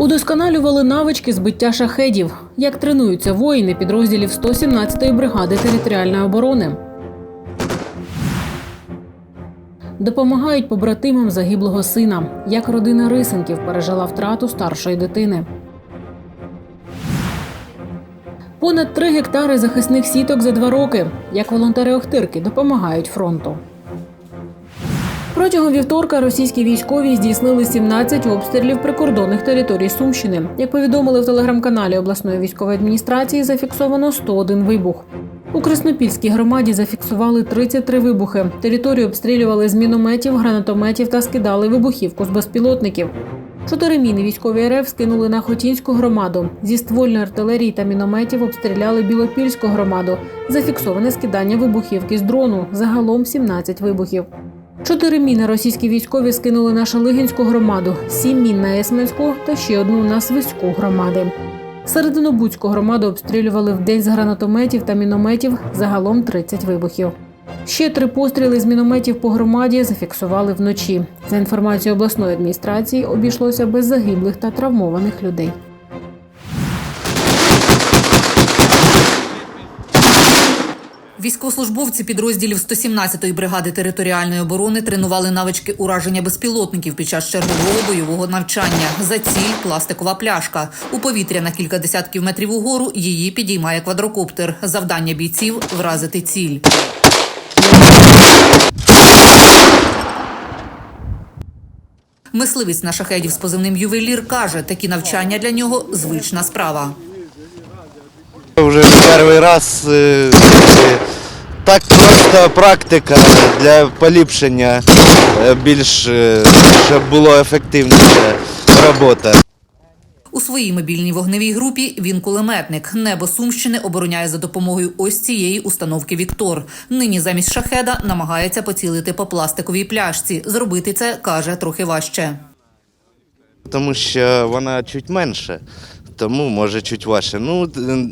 Удосконалювали навички збиття шахедів, як тренуються воїни підрозділів 117-ї бригади територіальної оборони. Допомагають побратимам загиблого сина, як родина Рисенків пережила втрату старшої дитини. Понад три гектари захисних сіток за два роки, як волонтери Охтирки допомагають фронту. Протягом вівторка російські військові здійснили 17 обстрілів прикордонних територій Сумщини. Як повідомили в телеграм-каналі обласної військової адміністрації, зафіксовано 101 вибух. У Краснопільській громаді зафіксували 33 вибухи. Територію обстрілювали з мінометів, гранатометів та скидали вибухівку з безпілотників. Чотири міни військові РФ скинули на Хотінську громаду. Зі ствольної артилерії та мінометів обстріляли Білопільську громаду. Зафіксоване скидання вибухівки з дрону. Загалом 17 вибухів. Чотири міни російські військові скинули на Шалигінську громаду, сім мін на Есменську та ще одну на Свиську громади. Серединобудську громаду обстрілювали в день з гранатометів та мінометів загалом 30 вибухів. Ще три постріли з мінометів по громаді зафіксували вночі. За інформацією обласної адміністрації, обійшлося без загиблих та травмованих людей. Військовослужбовці підрозділів 117-ї бригади територіальної оборони тренували навички ураження безпілотників під час чергового бойового навчання. За ціль пластикова пляшка. У повітря на кілька десятків метрів угору її підіймає квадрокоптер. Завдання бійців вразити ціль. Мисливець на шахедів з позивним ювелір каже, такі навчання для нього звична справа. Вже не перший раз е, так просто практика для поліпшення е, більш е, щоб було ефективніше робота. У своїй мобільній вогневій групі він кулеметник. Небо Сумщини обороняє за допомогою ось цієї установки Віктор. Нині замість шахеда намагається поцілити по пластиковій пляшці. Зробити це каже трохи важче. Тому що вона чуть менше, тому може чуть важче. Ну,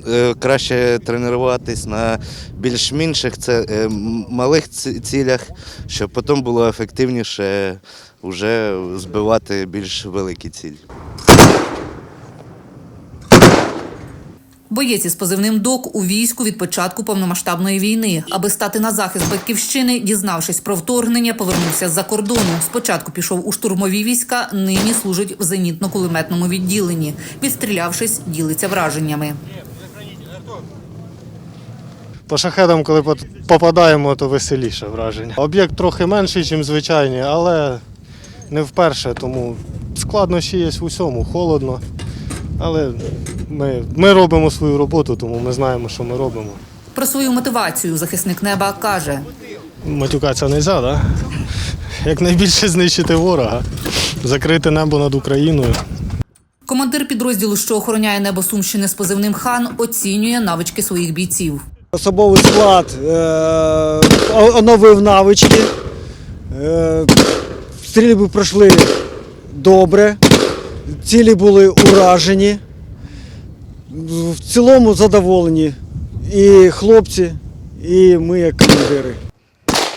е, краще тренуватись на більш менших це, е, малих цілях, щоб потім було ефективніше вже збивати більш великі цілі. Боєць із позивним ДОК у війську від початку повномасштабної війни. Аби стати на захист батьківщини, дізнавшись про вторгнення, повернувся з-за кордону. Спочатку пішов у штурмові війська, нині служить в зенітно-кулеметному відділенні. Відстрілявшись, ділиться враженнями. По шахедам, коли попадаємо, то веселіше враження. Об'єкт трохи менший, ніж звичайні, але не вперше, тому складнощі є в усьому, холодно. Але ми, ми робимо свою роботу, тому ми знаємо, що ми робимо. Про свою мотивацію захисник неба каже: Матюкатися не можна, да? Якнайбільше знищити ворога, закрити небо над Україною. командир підрозділу, що охороняє небо Сумщини з позивним хан, оцінює навички своїх бійців. Особовий склад е, оновив навички. Е, стрільби пройшли добре, цілі були уражені. В цілому задоволені і хлопці, і ми як командири.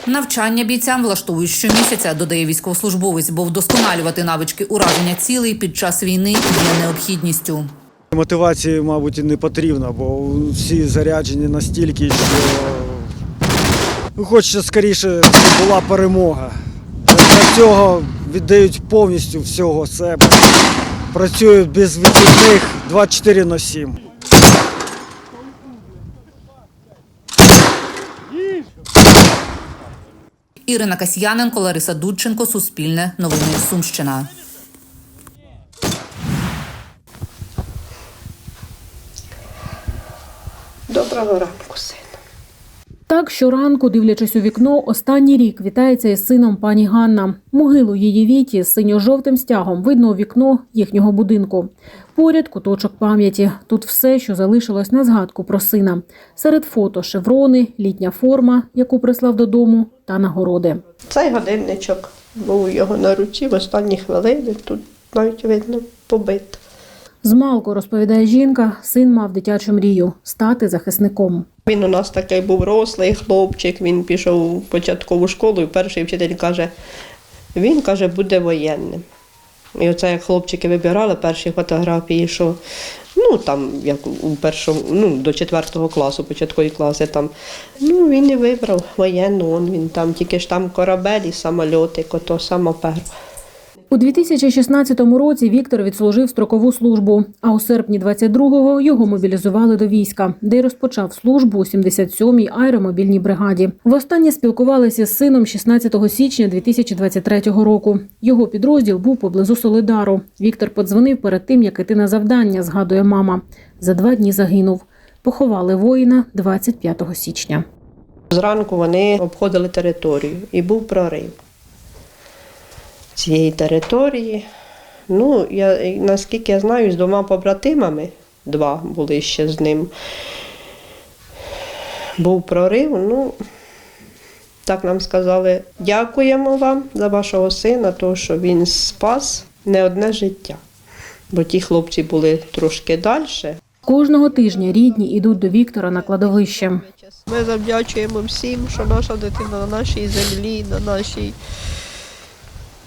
Навчання бійцям влаштовують щомісяця, додає військовослужбовець, бо вдосконалювати навички ураження цілей під час війни є необхідністю. Мотивації, мабуть, і не потрібно, бо всі заряджені настільки, що ну, хочеться скоріше, була перемога. Для цього віддають повністю всього себе. Працюють без вихідних 24 на 7. Ірина Касьяненко, Лариса Дудченко, Суспільне, Новини Сумщина. Доброго ранку. Так щоранку, дивлячись у вікно, останній рік вітається із сином пані Ганна. Могилу її віті з синьо-жовтим стягом видно у вікно їхнього будинку. Поряд куточок пам'яті. Тут все, що залишилось на згадку про сина. Серед фото шеврони, літня форма, яку прислав додому, та нагороди. Цей годинничок був у його на руці в останні хвилини. Тут навіть видно побито. Змалку розповідає жінка, син мав дитячу мрію стати захисником. Він у нас такий був рослий хлопчик, він пішов в початкову школу, і перший вчитель каже, він каже, буде воєнним. І оце як хлопчики вибирали перші фотографії, що ну там як у першому, ну до четвертого класу, початкові класи там. Ну він і вибрав воєнну, він там тільки ж там корабель і самольоти, кото саме перше. У 2016 році Віктор відслужив строкову службу, а у серпні 22-го його мобілізували до війська, де й розпочав службу у 77-й аеромобільній бригаді. Востаннє спілкувалися з сином 16 січня 2023 року. Його підрозділ був поблизу Солидару. Віктор подзвонив перед тим, як іти на завдання, згадує мама. За два дні загинув. Поховали воїна 25 січня. Зранку вони обходили територію і був прорив цієї території. Ну, я, наскільки я знаю, з двома побратимами, два були ще з ним. Був прорив. Ну, так нам сказали, дякуємо вам за вашого сина, тому що він спас не одне життя. Бо ті хлопці були трошки далі. Кожного тижня рідні йдуть до Віктора на кладовище. Ми завдячуємо всім, що наша дитина на нашій землі, на нашій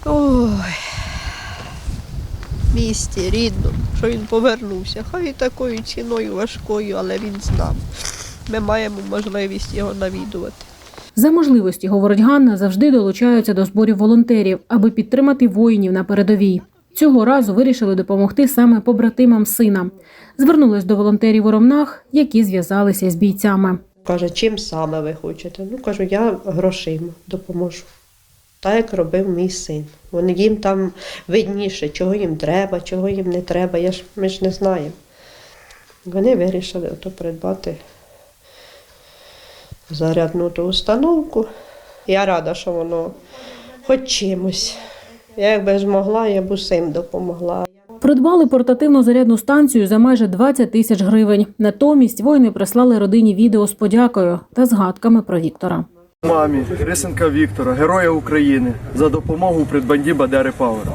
Ой, місті рідному, що він повернувся. Хай і такою ціною важкою, але він з нами. Ми маємо можливість його навідувати. За можливості, говорить Ганна, завжди долучаються до зборів волонтерів, аби підтримати воїнів на передовій. Цього разу вирішили допомогти саме побратимам сина. Звернулись до волонтерів у Ромнах, які зв'язалися з бійцями. Каже, чим саме ви хочете? Ну, кажу, я грошима допоможу. Так як робив мій син. Вони їм там видніше, чого їм треба, чого їм не треба. Я ж, ми ж не знаємо. Вони вирішили ото придбати зарядну ту установку. Я рада, що воно хоч чимось. Я якби змогла, я б усім допомогла. Придбали портативну зарядну станцію за майже 20 тисяч гривень. Натомість воїни прислали родині відео з подякою та згадками про Віктора. Мамі Рисенка Віктора, Героя України, за допомогу у придбанні Бадери Пауера.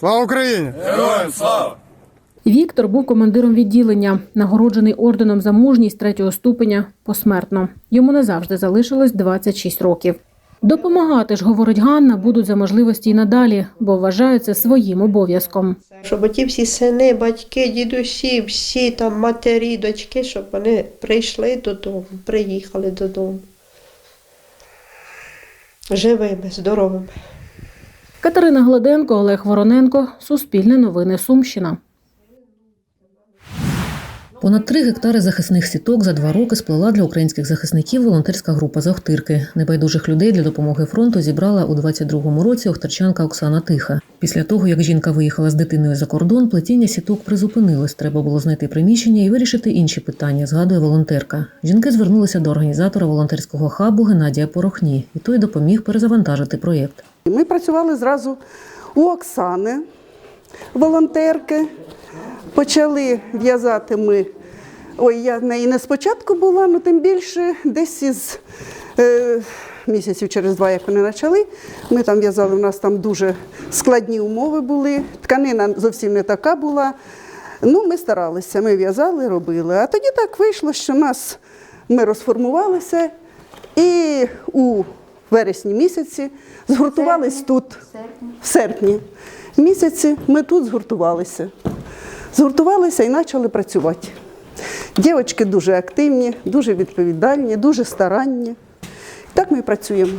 Слава Україні! Героям слава! Віктор був командиром відділення, нагороджений орденом за мужність третього ступеня посмертно. Йому не завжди залишилось 26 років. Допомагати ж, говорить Ганна, будуть за можливості й надалі, бо вважають це своїм обов'язком. Щоб ті всі сини, батьки, дідусі, всі там матері, дочки, щоб вони прийшли додому, приїхали додому. Живими, здоровими. Катерина Гладенко, Олег Вороненко, Суспільне новини Сумщина. Понад три гектари захисних сіток за два роки сплела для українських захисників волонтерська група з. Небайдужих людей для допомоги фронту зібрала у 22-му році охтирчанка Оксана Тиха. Після того, як жінка виїхала з дитиною за кордон, плетіння сіток призупинилось. Треба було знайти приміщення і вирішити інші питання, згадує волонтерка. Жінки звернулися до організатора волонтерського хабу Геннадія Порохні, і той допоміг перезавантажити проєкт. Ми працювали зразу у Оксани, волонтерки. Почали в'язати ми. Ой, я в неї не спочатку була, але тим більше десь із е, місяців через два, як вони почали. Ми там в'язали, у нас там дуже складні умови були. Тканина зовсім не така була. Ну, ми старалися, ми в'язали, робили. А тоді так вийшло, що нас ми розформувалися і у вересні місяці згуртувались тут. В серпні місяці ми тут згуртувалися. Згуртувалися і почали працювати. Дівчатки дуже активні, дуже відповідальні, дуже старанні. Так ми і працюємо.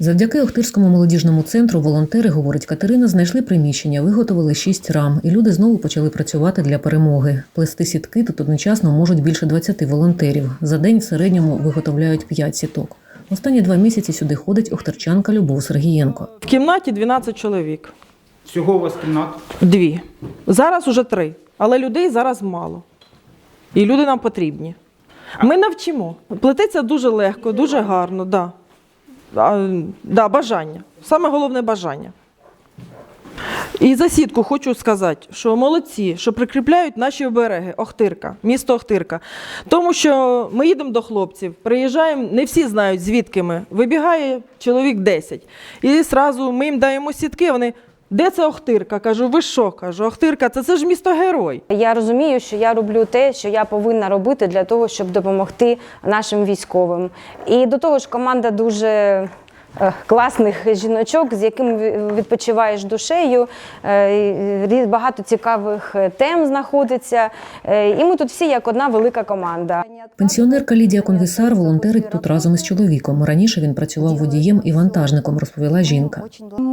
Завдяки Охтирському молодіжному центру волонтери, говорить Катерина, знайшли приміщення, виготовили шість рам, і люди знову почали працювати для перемоги. Плести сітки тут одночасно можуть більше 20 волонтерів. За день в середньому виготовляють 5 сіток. Останні два місяці сюди ходить охтерчанка Любов Сергієнко. В кімнаті 12 чоловік. Всього у вас кімнат? Дві. Зараз уже три. Але людей зараз мало. І люди нам потрібні. Ми навчимо. Плететься дуже легко, дуже гарно, да. А, да, бажання. Саме головне бажання. І за сітку хочу сказати, що молодці, що прикріпляють наші обереги, Охтирка, місто Охтирка. Тому що ми їдемо до хлопців, приїжджаємо, не всі знають, звідки ми. Вибігає чоловік 10. І одразу ми їм даємо сітки, вони. Де це Охтирка? Кажу, ви що? Кажу, Охтирка, це, це ж місто герой. Я розумію, що я роблю те, що я повинна робити для того, щоб допомогти нашим військовим. І до того ж, команда дуже класних жіночок, з якими відпочиваєш душею. Е, Багато цікавих е, тем знаходиться. Е, І ми тут всі як одна велика команда. Пенсіонерка Лідія Конвісар волонтерить тут разом із чоловіком. Раніше він працював водієм і вантажником, розповіла жінка.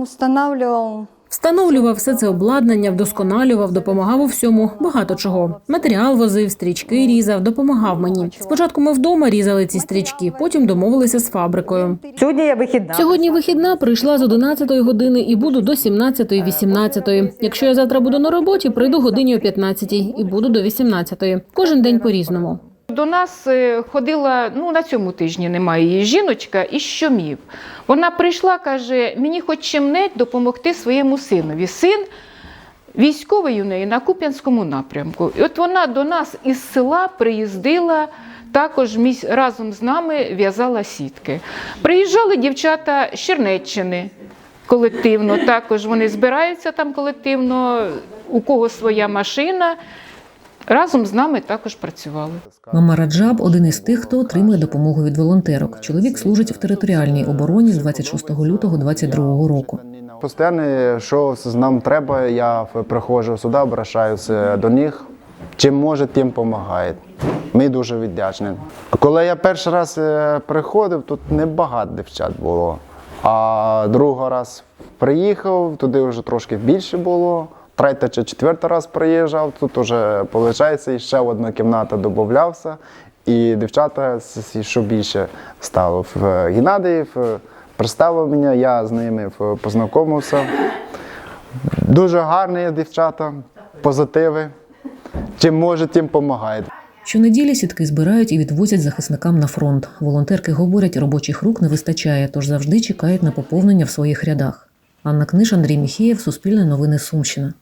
Устанавливал Встановлював все це обладнання, вдосконалював, допомагав у всьому, багато чого. Матеріал возив, стрічки різав, допомагав мені. Спочатку ми вдома різали ці стрічки, потім домовилися з фабрикою. Сьогодні я вихідна. Сьогодні вихідна прийшла з 11 години і буду до 17-18. Якщо я завтра буду на роботі, прийду годині о 15 і буду до 18. Кожен день по-різному. До нас е, ходила, ну на цьому тижні немає її жіночка із щомів. Вона прийшла, каже, мені хоч чим-небудь допомогти своєму синові. Син військовий у неї на Куп'янському напрямку. І от вона до нас із села приїздила. Також разом з нами в'язала сітки. Приїжджали дівчата з Чернеччини колективно. Також вони збираються там колективно, у кого своя машина. Разом з нами також працювали. Мама Раджаб один із тих, хто отримує допомогу від волонтерок. Чоловік служить в територіальній обороні з 26 лютого 22 року. Постійно, що нам треба, я приходжу сюди, обращаюся до них. Чим може, тим допомагає. Ми дуже вдячні. Коли я перший раз е, приходив, тут небагато дівчат було. А другий раз приїхав, туди вже трошки більше було. Третій чи четвертий раз приїжджав, тут вже, виходить, ще одна кімната додавався. І дівчата що більше стало. В Геннадій представив мене, я з ними познайомився. Дуже гарні дівчата, позитиви. Чим може, тим допомагає. Щонеділі сітки збирають і відвозять захисникам на фронт. Волонтерки говорять, робочих рук не вистачає, тож завжди чекають на поповнення в своїх рядах. Анна Книж, Андрій Міхієв, Суспільне новини Сумщина.